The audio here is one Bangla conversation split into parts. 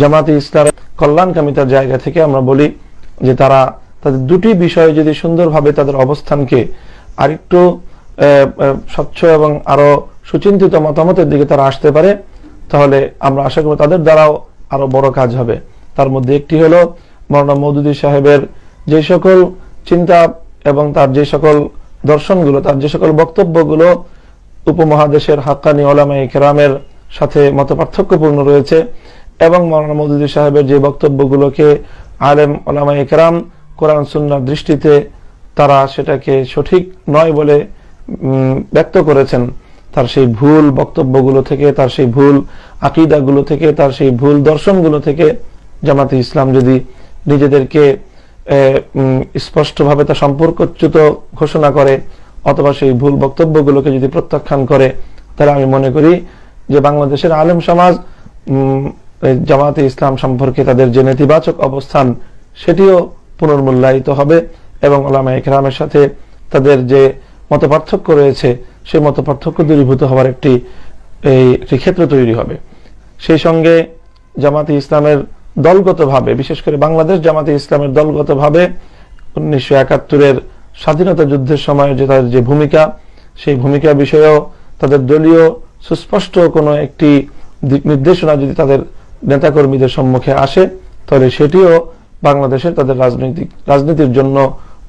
জামাতে ইসলাম কল্যাণকামিতার জায়গা থেকে আমরা বলি যে তারা তাদের দুটি বিষয়ে যদি সুন্দরভাবে তাদের অবস্থানকে আরেকটু স্বচ্ছ এবং আরও সুচিন্তিত মতামতের দিকে তারা আসতে পারে, তাহলে আমরা আশা করব তাদের দ্বারাও আরও বড় কাজ হবে। তার মধ্যে একটি হলো মৌলানা মৌদুদি সাহেবের যে সকল চিন্তা এবং তার যে সকল দর্শনগুলো, তার যে সকল বক্তব্যগুলো উপমহাদেশের হাক্কানি ওলামাই কেরামের সাথে মত পার্থক্যপূর্ণ রয়েছে। এবং মৌলানা মৌদুদি সাহেবের যে বক্তব্যগুলোকে আলেম ওলামাই একরাম কোরআন সুন্নার দৃষ্টিতে তারা সেটাকে সঠিক নয় বলে ব্যক্ত করেছেন। তার সেই ভুল বক্তব্যগুলো থেকে, তার সেই ভুল আকিদাগুলো থেকে, তার সেই ভুল দর্শনগুলো থেকে জামাতে ইসলাম যদি নিজেদেরকে স্পষ্টভাবে তা সম্পর্কচ্যুত ঘোষণা করে অথবা সেই ভুল বক্তব্যগুলোকে যদি প্রত্যাখ্যান করে, তাহলে আমি মনে করি যে বাংলাদেশের আলেম সমাজ জামাতে ইসলাম সম্পর্কে তাদের যে নেতিবাচক অবস্থান, সেটিও পুনর্মূল্যায়িত হবে এবং ওলামা একরামের সাথে তাদের যে মত পার্থক্য রয়েছে, সেই মত পার্থক্য দূরীভূত হওয়ার একটি, এই একটি ক্ষেত্র তৈরি হবে। সেই সঙ্গে জামাতে ইসলামের দলগতভাবে, বিশেষ করে বাংলাদেশ জামাতে ইসলামের দলগতভাবে, উনিশশো একাত্তরের স্বাধীনতা যুদ্ধের সময় যে তাদের যে ভূমিকা, সেই ভূমিকা বিষয়েও তাদের দলীয় সুস্পষ্ট কোনো একটি নির্দেশনা যদি তাদের নেতাকর্মীদের সম্মুখে আসে, তাহলে সেটিও বাংলাদেশের তাদের রাজনৈতিক, রাজনীতির জন্য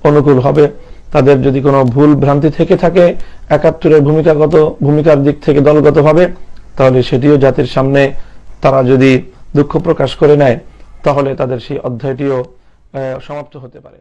অনুকূল হবে। তাদের যদি কোনো ভুল ভ্রান্তি থেকে থাকে, একাত্তরের ভূমিকাগত, ভূমিকার দিক থেকে দলগতভাবে তাহলে সেটিও জাতির সামনে তারা যদি দুঃখ প্রকাশ করে নেয়, তাহলে তাদের সেই অধ্যায়টিও সমাপ্ত হতে পারে।